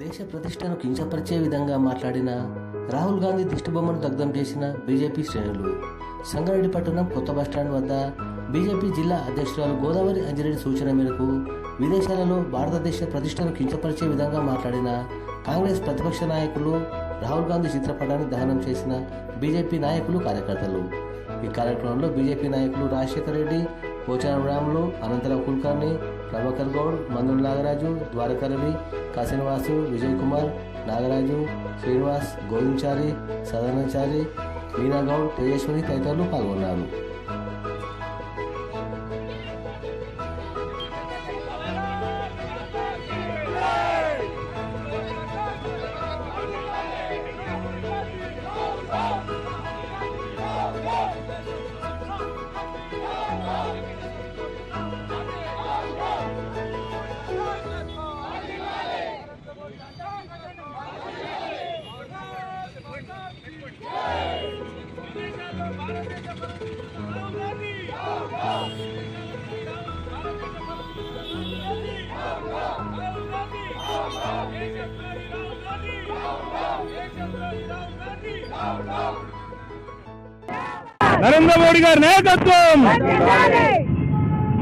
దేశ ప్రతిష్టను కించపరిచే విధంగా మాట్లాడిన రాహుల్ గాంధీ దిష్టిబొమ్మను దగ్ధం చేసిన బీజేపీ శ్రేణులు. సంగారెడ్డి పట్టణం కొత్త బస్టాండ్ వద్ద బీజేపీ జిల్లా అధ్యక్షురాలు గోదావరి అంజనేడి సూచన మేరకు విదేశాలలో భారతదేశ ప్రతిష్టను కించపరిచే విధంగా మాట్లాడిన కాంగ్రెస్ ప్రతిపక్ష నాయకులు రాహుల్ గాంధీ చిత్రపటాన్ని దహనం చేసిన బీజేపీ నాయకులు కార్యకర్తలు. ఈ కార్యక్రమంలో బీజేపీ నాయకులు రాజశేఖర రెడ్డి పోచారం రాములు అనంతరావు కుల్కర్ణి ప్రభాకర్ గౌడ్ మందుల నాగరాజు ద్వారకరవి కాశీనివాసు విజయ్ కుమార్ నాగరాజు శ్రీనివాస్ గోవించారి మీనా గౌడ్ తేజస్వని తదితరులు పాల్గొన్నారు. Down, down. నరేంద్ర మోడీ గారి నాయకత్వం.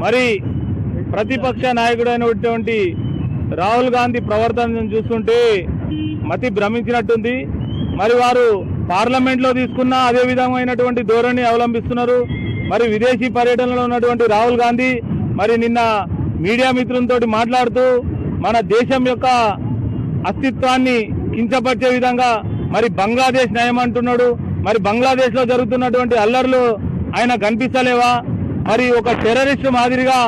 మరి ప్రతిపక్ష నాయకుడైనటువంటి రాహుల్ గాంధీ ప్రవర్తనను చూస్తుంటే మతి భ్రమించినట్టుంది. మరి వారు పార్లమెంట్లో తీసుకున్న అదే విధమైనటువంటి ధోరణి అవలంబిస్తున్నారు. మరి విదేశీ పర్యటనలో ఉన్నటువంటి రాహుల్ గాంధీ మరి నిన్న మీడియా మిత్రులతో మాట్లాడుతూ మన దేశం యొక్క అస్తిత్వాన్ని కించపరిచే విధంగా మరి బంగ్లాదేశ్ నయం అంటున్నాడు మరి బంగ్లాదేశ్లో జరుగుతున్నటువంటి అల్లర్లు ఆయన కనిపిస్తలేవా? మరి ఒక టెర్రరిస్ట్ మాదిరిగా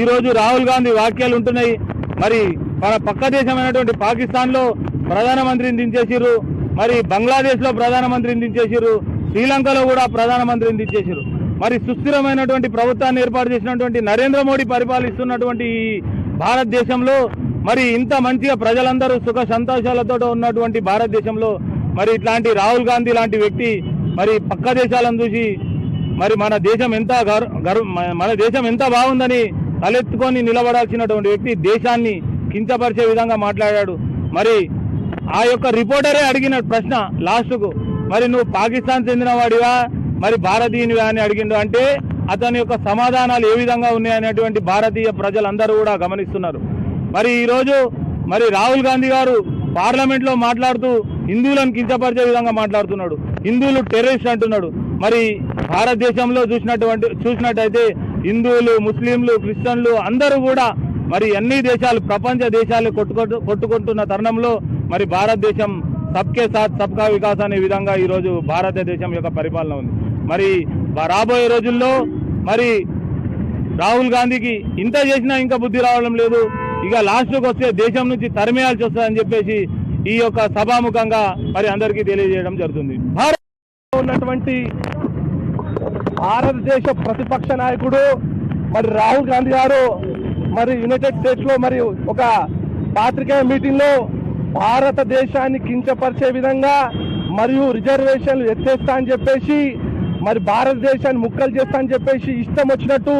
ఈ రోజు రాహుల్ గాంధీ వ్యాఖ్యలు ఉంటున్నాయి. మరి మన పక్క దేశమైనటువంటి పాకిస్తాన్లో ప్రధానమంత్రిని దించేసిర్రు. మరి బంగ్లాదేశ్లో ప్రధానమంత్రిని దించేసిర్రు. శ్రీలంకలో కూడా ప్రధానమంత్రిని దించేసిర్రు. మరి సుస్థిరమైనటువంటి ప్రభుత్వాన్ని ఏర్పాటు చేసినటువంటి నరేంద్ర మోడీ పరిపాలిస్తున్నటువంటి ఈ భారతదేశంలో మరి ఇంత మంచిగా ప్రజలందరూ సుఖ సంతోషాలతో ఉన్నటువంటి భారతదేశంలో మరి ఇట్లాంటి రాహుల్ గాంధీ లాంటి వ్యక్తి మరి పక్క దేశాలను చూసి మరి మన దేశం ఎంత గర్వ మన దేశం ఎంత బాగుందని తలెత్తుకొని నిలబడాల్సినటువంటి వ్యక్తి దేశాన్ని కించపరిచే విధంగా మాట్లాడాడు. మరి ఆ యొక్క రిపోర్టరే అడిగిన ప్రశ్న లాస్ట్కు మరి నువ్వు పాకిస్తాన్ చెందిన వాడివా మరి భారతీయునివా అని అడిగిండు. అంటే అతని యొక్క సమాధానాలు ఏ విధంగా ఉన్నాయనేటువంటి భారతీయ ప్రజలందరూ కూడా గమనిస్తున్నారు. మరి ఈరోజు మరి రాహుల్ గాంధీ గారు పార్లమెంట్లో మాట్లాడుతూ హిందువులను కించపరిచే విధంగా మాట్లాడుతున్నాడు. హిందువులు టెర్రరిస్ట్ అంటున్నాడు. మరి భారతదేశంలో చూసినటువంటి చూసినట్టయితే హిందువులు ముస్లింలు క్రిస్టియన్లు అందరూ కూడా మరి అన్ని దేశాలు ప్రపంచ దేశాలు కొట్టుకొట్టు కొట్టుకుంటున్న తరుణంలో మరి భారతదేశం సబ్కే సాత్ సబ్కా వికాస్ అనే విధంగా ఈ రోజు భారతదేశం యొక్క పరిపాలన ఉంది. మరి రాబోయే రోజుల్లో మరి రాహుల్ గాంధీకి ఇంత చేసినా ఇంకా బుద్ధి రావడం లేదు. ఇక లాస్ట్కి వస్తే దేశం నుంచి తరిమేయాల్సి వస్తుందని చెప్పేసి ఈ యొక్క సభాముఖంగా మరి అందరికీ తెలియజేయడం జరుగుతుంది. భారత్ ఉన్నటువంటి భారతదేశ ప్రతిపక్ష నాయకుడు మరి రాహుల్ గాంధీ గారు మరి యునైటెడ్ స్టేట్స్లో మరి ఒక పాత్రికేయ మీటింగ్లో భారతదేశాన్ని కించపరిచే విధంగా మరియు రిజర్వేషన్లు ఎత్తేస్తా అని చెప్పేసి మరి భారతదేశాన్ని ముక్కలు చేస్తా అని చెప్పేసి ఇష్టం వచ్చినట్టు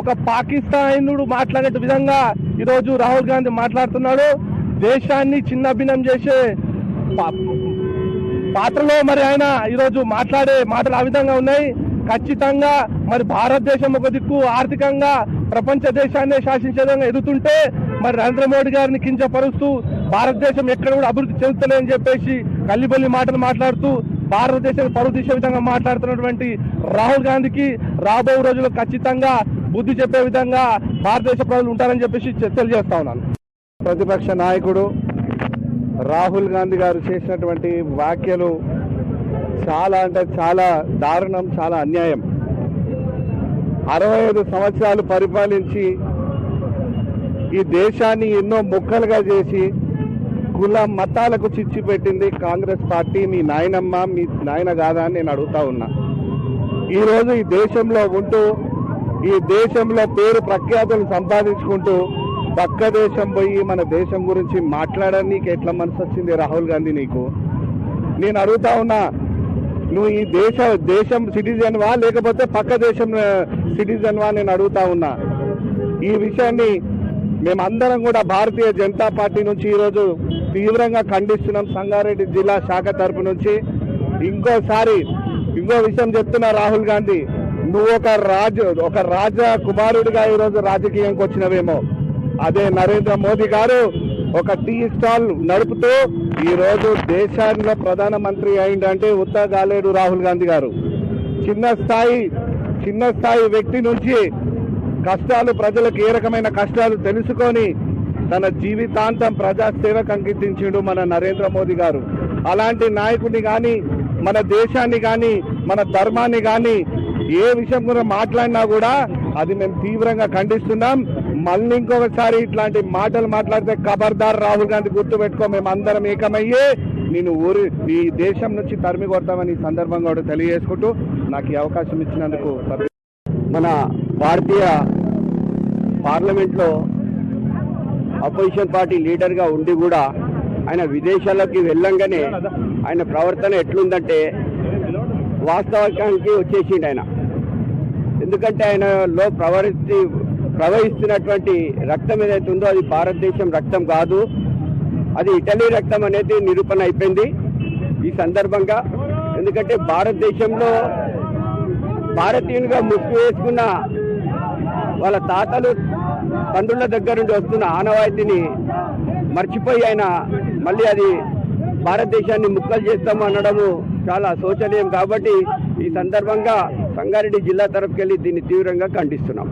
ఒక పాకిస్తానుడు మాట్లాడే విధంగా ఈరోజు రాహుల్ గాంధీ మాట్లాడుతున్నాడు. దేశాన్ని చిన్నభిన్నం చేసే పాత్రలో మరి ఆయన ఈరోజు మాట్లాడే మాటలు ఆ విధంగా ఉన్నాయి. ఖచ్చితంగా మరి భారతదేశం ఒక దిక్కు ఆర్థికంగా ప్రపంచ దేశాన్ని శాసించే విధంగా ఎదుగుతుంటే మరి నరేంద్ర మోడీ గారిని కించపరుస్తూ భారతదేశం ఎక్కడ కూడా అభివృద్ధి చెందుతలేదని చెప్పేసి కల్లిబల్లి మాటలు మాట్లాడుతూ భారతదేశాన్ని పరువు తీసే విధంగా మాట్లాడుతున్నటువంటి రాహుల్ గాంధీకి రాబో రోజుల్లో ఖచ్చితంగా బుద్ధి చెప్పే విధంగా భారతదేశ ప్రజలు ఉంటారని చెప్పేసి తెలియజేస్తా ఉన్నాను. ప్రతిపక్ష నాయకుడు రాహుల్ గాంధీ గారు చేసినటువంటి వ్యాఖ్యలు చాలా అంటే చాలా దారుణం చాలా అన్యాయం. అరవై ఐదు సంవత్సరాలు పరిపాలించి ఈ దేశాన్ని ఎన్నో ముక్కలుగా చేసి కుల మతాలకు చిచ్చి పెట్టింది కాంగ్రెస్ పార్టీ. మీ నాయనమ్మ మీ నాయన కాదా అని నేను అడుగుతా ఉన్నా. ఈరోజు ఈ దేశంలో ఉంటూ ఈ దేశంలో పేరు ప్రఖ్యాతులు సంపాదించుకుంటూ పక్క దేశం పోయి మన దేశం గురించి మాట్లాడడానికి ఎట్లా మనసు వచ్చింది రాహుల్ గాంధీ నీకు? నేను అడుగుతా ఉన్నా నువ్వు ఈ దేశ దేశం సిటిజన్వా లేకపోతే పక్క దేశం సిటిజన్వా నేను అడుగుతా ఉన్నా. ఈ విషయాన్ని మేమందరం కూడా భారతీయ జనతా పార్టీ నుంచి ఈరోజు తీవ్రంగా ఖండిస్తున్నాం. సంగారెడ్డి జిల్లా శాఖ తరపు నుంచి. ఇంకోసారి ఇంకో విషయం చెప్తున్నా రాహుల్ గాంధీ. నువ్వు ఒక రాజు ఒక రాజ కుమారుడిగా ఈరోజు రాజకీయంకి వచ్చినవేమో. అదే నరేంద్ర మోదీ గారు ఒక టీ స్టాల్ నడుపుతూ ఈ రోజు దేశంలో ప్రధానమంత్రి అయిందంటే ఉత్తగాలేడు రాహుల్ గాంధీ గారు. చిన్న స్థాయి చిన్న స్థాయి వ్యక్తి నుంచి కష్టాలు ప్రజలకు ఏ రకమైన కష్టాలు తెలుసుకొని తన జీవితాంతం ప్రజాసేవకు అంకించిండు మన నరేంద్ర మోదీ గారు. అలాంటి నాయకుడిని కానీ మన దేశాన్ని కానీ మన ధర్మాన్ని కానీ ఏ విషయం కూడా మాట్లాడినా కూడా అది మేము తీవ్రంగా ఖండిస్తున్నాం. మళ్ళీ ఇంకొకసారి ఇట్లాంటి మాటలు మాట్లాడితే ఖబర్దార్ రాహుల్ గాంధీ గుర్తు పెట్టుకో మేము అందరం ఏకమయ్యే. నేను ఊరి ఈ దేశం నుంచి తరిమి కొడతామని సందర్భంగా కూడా తెలియజేసుకుంటూ నాకు ఈ అవకాశం ఇచ్చినందుకు మన భారతీయ పార్లమెంట్లో అపోజిషన్ పార్టీ లీడర్గా ఉండి కూడా ఆయన విదేశాలకి వెళ్ళంగానే ఆయన ప్రవర్తన ఎట్లుందంటే వాస్తవానికి వచ్చేసిండు ఆయన. ఎందుకంటే ఆయనలో ప్రవహిస్తూ ప్రవహిస్తున్నటువంటి రక్తం ఏదైతే ఉందో అది భారతదేశం రక్తం కాదు. అది ఇటలీ రక్తం అనేది నిరూపణ అయిపోయింది ఈ సందర్భంగా. ఎందుకంటే భారతదేశంలో భారతీయునిగా ముసుగు వేసుకున్న వాళ్ళ తాతలు తండ్రుల దగ్గర నుండి వస్తున్న ఆనవాయితీని మర్చిపోయి ఆయన మళ్ళీ అది భారతదేశాన్ని ముక్కలు చేస్తాము అనడము చాలా శోచనీయం కాబట్టి ఈ సందర్భంగా సంగారెడ్డి జిల్లా తరఫుకెళ్ళి దీన్ని తీవ్రంగా ఖండిస్తున్నాం.